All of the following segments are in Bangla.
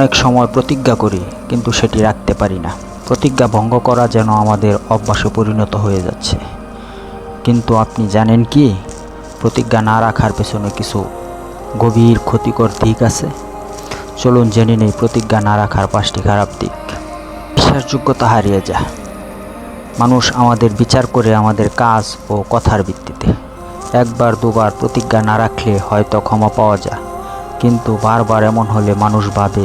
অনেক সময় প্রতিজ্ঞা করি, কিন্তু সেটি রাখতে পারি না। প্রতিজ্ঞা ভঙ্গ করা যেন আমাদের অভ্যাসে পরিণত হয়ে যাচ্ছে। কিন্তু আপনি জানেন কি? প্রতিজ্ঞা না রাখার পেছনে কিছু গভীর ক্ষতিকর দিক আছে। চলুন জেনে নেই প্রতিজ্ঞা না রাখার পাঁচটি খারাপ দিক। বিশ্বাসযোগ্যতা হারিয়ে যায় মানুষ আমাদের বিচার করে আমাদের কাজ ও কথার ভিত্তিতে। একবার দুবার প্রতিজ্ঞা না রাখলে হয়তো ক্ষমা পাওয়া যায়। কিন্তু বারবার এমন হলে মানুষ ভাবে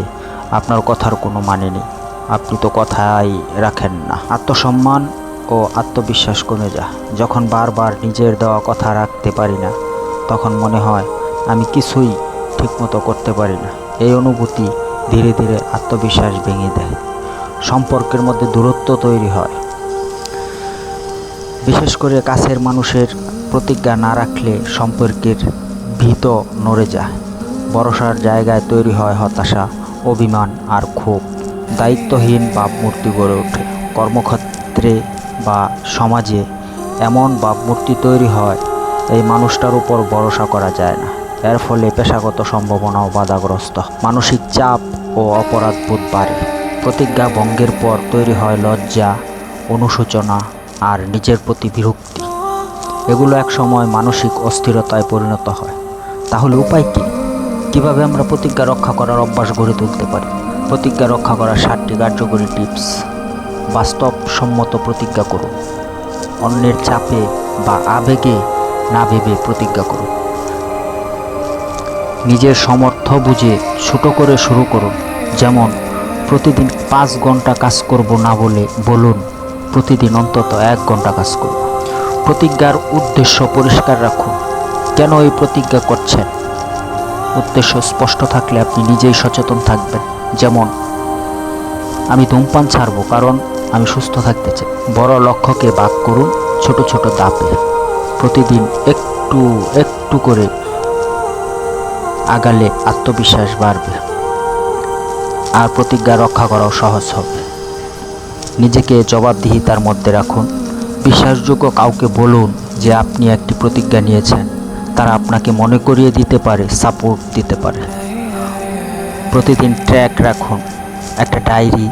আপনার কথার কোনো মানে নেই। আপনি তো কথাই রাখেন না। আত্মসম্মান ও আত্মবিশ্বাস কমে যায়। যখন বারবার নিজের দেওয়া কথা রাখতে পারি না, তখন মনে হয় আমি কিছুই ঠিকমতো করতে পারি না। এই অনুভূতি ধীরে ধীরে আত্মবিশ্বাস ভেঙে দেয়। সম্পর্কের মধ্যে দূরত্ব তৈরি হয়। বিশেষ করে কাছের মানুষের প্রতিজ্ঞা না রাখলে সম্পর্কের ভীত নড়ে যায়। ভরসার জায়গায় তৈরি হয় হতাশা। অভিমান আর ক্ষোভ। দায়িত্বহীন ভাবমূর্তি গড়ে ওঠে। কর্মক্ষেত্রে বা সমাজে এমন ভাবমূর্তি তৈরি হয়, এই মানুষটার উপর ভরসা করা যায় না। এর ফলে পেশাগত সম্ভাবনাও বাধাগ্রস্ত। মানসিক চাপ ও অপরাধবোধ বাড়ে। প্রতিজ্ঞা ভঙ্গের পর তৈরি হয় লজ্জা, অনুশোচনা আর নিজের প্রতি বিরক্তি। এগুলো এক সময় মানসিক অস্থিরতায় পরিণত হয়। তাহলে উপায় কী? কীভাবে আমরা প্রতিজ্ঞা রক্ষা করার অভ্যাস গড়ে তুলতে পারি? প্রতিজ্ঞা রক্ষা করার সাতটি কার্যকরী টিপস। বাস্তবসম্মত প্রতিজ্ঞা করুন। অন্যের চাপে বা আবেগে না ভেবে প্রতিজ্ঞা করুন। নিজের সমর্থ বুঝে ছোট করে শুরু করুন। যেমন, প্রতিদিন পাঁচ ঘণ্টা কাজ করব না বলে বলুন, প্রতিদিন অন্তত এক ঘণ্টা কাজ করব। প্রতিজ্ঞার উদ্দেশ্য পরিষ্কার রাখুন। কেন এই প্রতিজ্ঞা করছেন? উদ্দেশ্য স্পষ্ট থাকলে আপনি নিজেই সচেতন থাকবেন। যেমন, আমি ধূমপান ছাড়ব কারণ আমি সুস্থ থাকতে চাই। বড় লক্ষ্যকে ভাগ করুন, ছোট ছোট দাপে প্রতিদিন একটু একটু করে আগালে আত্মবিশ্বাস বাড়বে। আর প্রতিজ্ঞা রক্ষা করাও সহজ হবে। নিজেকে জবাবদিহিতার মধ্যে রাখুন। বিশ্বাসযোগ্য কাউকে বলুন যে আপনি একটি প্রতিজ্ঞা নিয়েছেন। তারা আপনাকে মনে করিয়ে দিতে পারে সাপোর্ট দিতে পারে। প্রতিদিন ট্র্যাক রাখুন, একটা ডায়েরি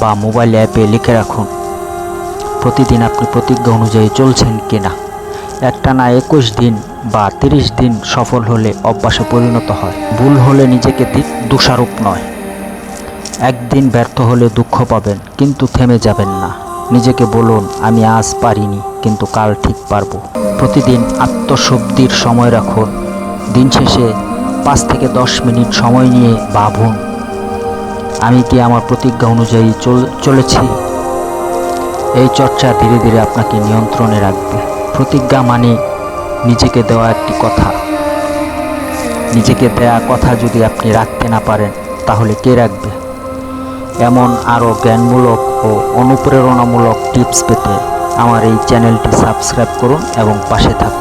বা মোবাইল অ্যাপে লিখে রাখুন, প্রতিদিন আপনি প্রতিজ্ঞা অনুযায়ী চলছেন কি না একটা না একুশ দিন বা তিরিশ দিন সফল হলে অভ্যাসে পরিণত হয়। ভুল হলে নিজেকে দোষারোপ নয়। একদিন ব্যর্থ হলে দুঃখ পাবেন, কিন্তু থেমে যাবেন না। নিজেকে বলুন, আমি আজ পারিনি, কিন্তু কাল ঠিক পারব। প্রতিদিন আত্মশব্দির সময় রাখুন। দিন শেষে পাঁচ থেকে দশ মিনিট সময় নিয়ে ভাবুন, আমি কি আমার প্রতিজ্ঞা অনুযায়ী চল, চলেছি? এই চর্চা ধীরে ধীরে আপনাকে নিয়ন্ত্রণে রাখবে। প্রতিজ্ঞা মানে নিজেকে দেওয়া একটি কথা। নিজেকে দেয়া কথা যদি আপনি রাখতে না পারেন, তাহলে কে রাখবে? এমন আরও জ্ঞানমূলক ও অনুপ্রেরণামূলক টিপস পেতে আমার এই চ্যানেলটি সাবস্ক্রাইব করুন এবং পাশে থাকুন।